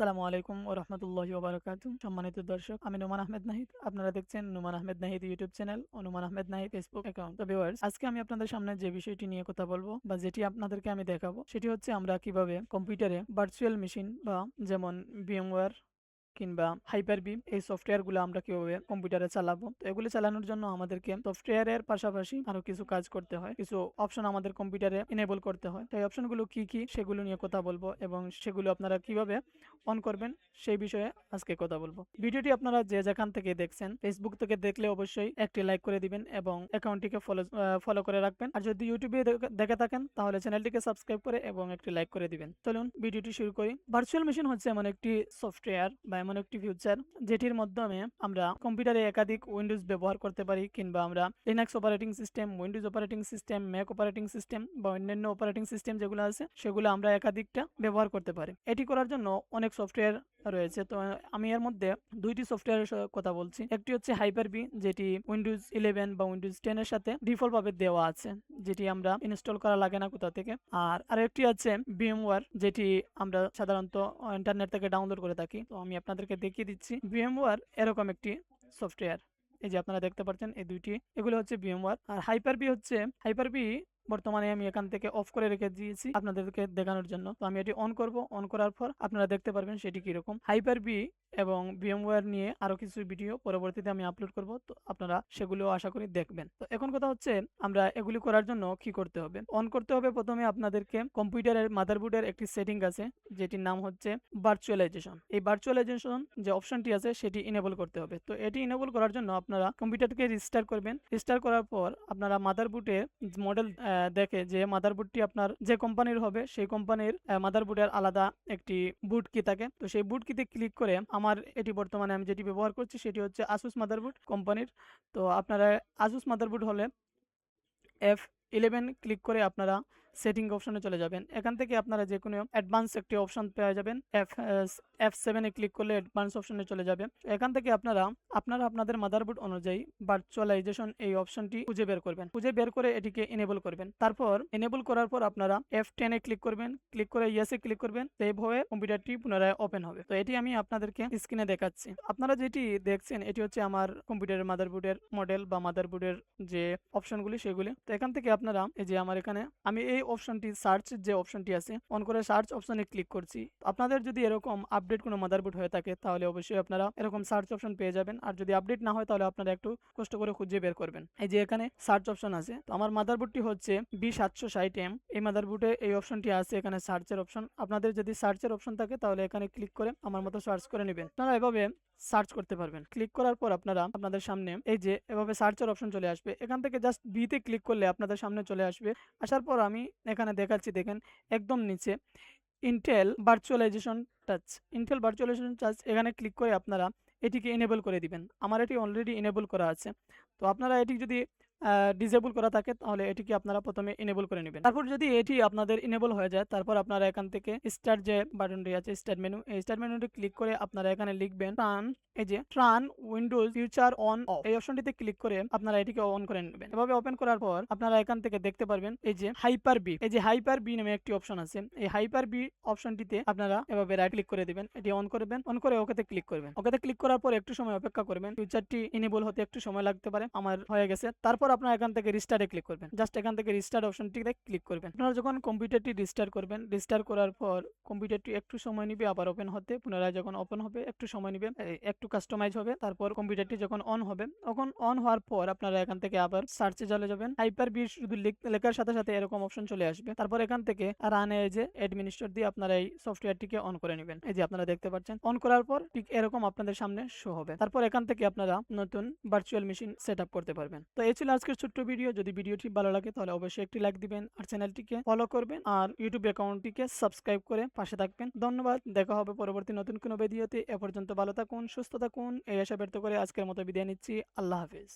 আসসালামু আলাইকুম ও রহমতুল্লাহি ওবরাকাতু সম্মানিত দর্শক, আমি নুমান আহমেদ নাহিদ। আপনারা দেখছেন নুমান আহমেদ নাহিদ ইউটিউব চ্যানেল ও Noman Ahmed Nahid Facebook account. Viewers আজকে আমি আপনাদের সামনে যে বিষয়টি নিয়ে কথা বলব বা যেটি আপনাদেরকে আমি দেখাবো, সেটি হচ্ছে আমরা কীভাবে কম্পিউটারে ভার্চুয়াল মেশিন বা যেমন ভিএমওয়্যার কিংবা হাইপার বিম এই সফটওয়্যারগুলো আমরা কীভাবে কম্পিউটারে চালাবো? তো এগুলো চালানোর জন্য আমাদেরকে সফটওয়্যারের পাশাপাশি আরও কিছু কাজ করতে হয়। কিছু অপশন আমাদের কম্পিউটারে এনেবল করতে হয়। তো এই অপশনগুলো কি কি সেগুলো নিয়ে কথা বলব এবং সেগুলো আপনারা কীভাবে অন করবেন সেই বিষয়ে আজকে কথা বলব। ভিডিওটি আপনারা যে যেখান থেকে দেখছেন ফেসবুক থেকে দেখলে অবশ্যই একটি লাইক করে দিবেন এবং অ্যাকাউন্টটিকে ফলো ফলো করে রাখবেন। আর যদি ইউটিউবে দেখে থাকেন, তাহলে চ্যানেলটিকে সাবস্ক্রাইব করে এবং একটি লাইক করে দিবেন। চলুন, ভিডিওটি শুরু করি। ভার্চুয়াল মেশিন হচ্ছে এমন একটি সফটওয়্যার বা একটি ফিউচার যেটির মাধ্যমে আমরা কম্পিউটারে একাধিক উইন্ডোজ ব্যবহার করতে পারি কিংবা আমরা Linux operating system Windows operating system Mac operating system বা অন্যান্য অপারেটিং সিস্টেম যেগুলো আছে, সেগুলো আমরা একাধিকটা ব্যবহার করতে পারি। এটি করার জন্য অনেক সফটওয়্যার রয়েছে। তো আমি এর মধ্যে দুইটি সফটওয়্যারের কথা বলছি। একটি হচ্ছে হাইপার বি যেটি উইন্ডোজ ইলেভেন বা উইন্ডোজ টেন এর সাথে ডিফল্ট ভাবে দেওয়া আছে, যেটি আমরা ইনস্টল করা লাগে না কোথা থেকে। আর আরেকটি আছে ভিএমওয়ার যেটি আমরা সাধারণত ইন্টারনেট থেকে ডাউনলোড করে থাকি। তো আমি আপনাদেরকে দেখিয়ে দিচ্ছি ভিএমওয়ার এরকম একটি সফটওয়্যার এই যে আপনারা দেখতে পাচ্ছেন এই দুইটি, এগুলো হচ্ছে ভিএমওয়ার আর হাইপার বি হচ্ছে হাইপার বি বর্তমানে আমি এখান থেকে অফ করে রেখে দিয়েছি আপনাদেরকে দেখানোর জন্য। তো আমি এটি অন করব অন করার পর আপনারা দেখতে পারবেন সেটি কীরকম। হাইপার বি এবং ভিএমওয়্যার নিয়ে আরও কিছু ভিডিও পরবর্তীতে আমি আপলোড করব। তো আপনারা সেগুলো আশা করি দেখবেন। তো এখন কথা হচ্ছে, আমরা এগুলি করার জন্য কি করতে হবে? অন করতে হবে প্রথমে আপনাদেরকে কম্পিউটারের মাদারবোর্ডের একটি সেটিং আছে, যেটির নাম হচ্ছে ভার্চুয়ালাইজেশন এই ভার্চুয়ালাইজেশন যে অপশনটি আছে, সেটি ইনেবল করতে হবে। তো এটি ইনেবল করার জন্য আপনারা কম্পিউটারকে রিস্টার্ট করবেন। রিস্টার্ট করার পর আপনারা মাদারবোর্ডের মডেল দেখে যে মাদারবোর্ডটি আপনার যে কোম্পানির হবে, সেই কোম্পানির মাদারবোর্ডের আলাদা একটি বুট কি থাকে। তো সেই বুট কিতে ক্লিক করে আমার এটি বর্তমানে আমি যেটি ব্যবহার করছি সেটি হচ্ছে আসুস মাদারবোর্ড কোম্পানির। তো আপনারা আসুস মাদারবোর্ড হলে এফ ইলেভেন ক্লিক করে আপনারা সেটিং অপশনে চলে যাবেন। এখান থেকে আপনারা যে কোনো অ্যাডভান্স একটি অপশন পেয়ে যাবেন। এফ এফ সেভেনে ক্লিক করলে অ্যাডভান্স অপশনে চলে যাবে এখান থেকে আপনারা আপনারা আপনাদের মাদারবোর্ড অনুযায়ী ভার্চুয়ালাইজেশন এই অপশনটি খুঁজে বের করবেন। খুঁজে বের করে এটিকে এনেবল করবেন। তারপর এনেবল করার পর আপনারা এফ টেনে ক্লিক করবেন। ক্লিক করে ইয়েসে ক্লিক করবেন। সেভ হয়ে কম্পিউটারটি পুনরায় ওপেন হবে। তো এটি আমি আপনাদেরকে স্ক্রিনে দেখাচ্ছি। আপনারা যেটি দেখছেন, এটি হচ্ছে আমার কম্পিউটারের মাদারবোর্ডের মডেল বা মাদারবোর্ডের যে অপশনগুলি সেগুলি। তো এখান থেকে আপনারা, এই যে আমার এখানে, আমি এই অপশনটি সার্চ যে অপশনটি আছে অন করে সার্চ অপশনে ক্লিক করছি। আপনাদের যদি এরকম আপডেট কোনো মাদারবোর্ড হয়ে থাকে, তাহলে অবশ্যই আপনারা এরকম সার্চ অপশন পেয়ে যাবেন। আর যদি আপডেট না হয়, তাহলে আপনারা একটু কষ্ট করে খুঁজে বের করবেন। এই যে এখানে সার্চ অপশন আছে, তো আমার মাদারবোর্ডটি হচ্ছে বি সাতশো ষাট এম এই মাদারবোর্ডে এই অপশনটি আছে, এখানে সার্চের অপশন আপনাদের যদি সার্চের অপশন থাকে, তাহলে এখানে ক্লিক করে আমার মতো সার্চ করে নেবেন। আপনারা এভাবে সার্চ করতে পারবেন। ক্লিক করার পর আপনারা আপনাদের সামনে এই যে এভাবে সার্চের অপশন চলে আসবে। এখান থেকে জাস্ট বিতে ক্লিক করলে আপনাদের সামনে চলে আসবে। আসার পর আমি এখানে দেখাচ্ছি, দেখেন, একদম নিচে Intel virtualization touch Intel virtualization touch এখানে ক্লিক করে আপনারা এটিকে এনেবল করে দিবেন। আমার এটি অলরেডি এনেবল করা আছে। তো আপনারা এটি যদি ডিসেবল করা থাকে, তাহলে এটিকে আপনারা প্রথমে এনেবল করে নেবেন। তারপর যদি এটি আপনাদের এনেবল হয়ে যায়, তারপর আপনারা এখান থেকে স্টার্ট যে বাটনটি আছে স্টার্ট মেনু এই স্টার্ট মেনুটি ক্লিক করে আপনারা এখানে লিখবেন ট্রান এই যে turn Windows feature on off এই অপশনটিতে ক্লিক করে আপনারা এটিকে অন করে নেবেন। এভাবে ওপেন করার পর আপনারা এখান থেকে দেখতে পারবেন, এই যে হাইপার বি এই যে হাইপার বি নামে একটি অপশন আছে, এই হাইপার বি অপশনটিতে আপনারা এভাবে রাইট ক্লিক করে দিবেন, এটি অন করবেন অন করে ওকেতে ক্লিক করবেন। ওকেতে ক্লিক করার পর একটু সময় অপেক্ষা করবেন ফিউচারটি ইনেবল হতে একটু সময় লাগতে পারে, আমার হয়ে গেছে। তারপর আপনারা এখান থেকে রিস্টার্টে ক্লিক করবেন। জাস্ট এখান থেকে রিস্টার্ট অপশনটিতে ক্লিক করবেন। আপনারা যখন কম্পিউটারটি রিস্টার্ট করবেন রিস্টার্ট করার পর কম্পিউটারটি একটু সময় নিবে, আবার ওপেন হতে। পুনরায় যখন ওপেন হবে, একটু সময় নিবে একটু কাস্টমাইজ হবে। তারপর কম্পিউটারটি যখন অন হবে, তখন অন হওয়ার পর আপনারা এখান থেকে আবার সার্চে চলে যাবেন। হাইপার বি শুধু লিখ- লেখার সাথে সাথে এরকম অপশন চলে আসবে। তারপর এখান থেকে রান এ যে অ্যাডমিনিস্ট্রেট দিয়ে আপনারা এই সফটওয়্যারটিকে অন করে নেবেন। এই যে আপনারা দেখতে পাচ্ছেন অন করার পর ঠিক এরকম আপনাদের সামনে শো হবে। তারপর এখান থেকে আপনারা নতুন ভার্চুয়াল মেশিন সেট করতে পারবেন। তো এই ছিল আজকের ছোট্ট ভিডিও যদি ভিডিওটি ভালো লাগে, তাহলে অবশ্যই একটি লাইক দিবেন আর চ্যানেলটিকে ফলো করবেন আর ইউটিউব অ্যাকাউন্টটিকে সাবস্ক্রাইব করে পাশে থাকবেন। ধন্যবাদ, দেখা হবে পরবর্তী নতুন কোনো ভিডিওতে এ পর্যন্ত ভালো থাকুন, সুস্থ থাকুন। এই আশা ব্যর্থ করে আজকের মতো বিদায় নিচ্ছি। আল্লাহ হাফিজ।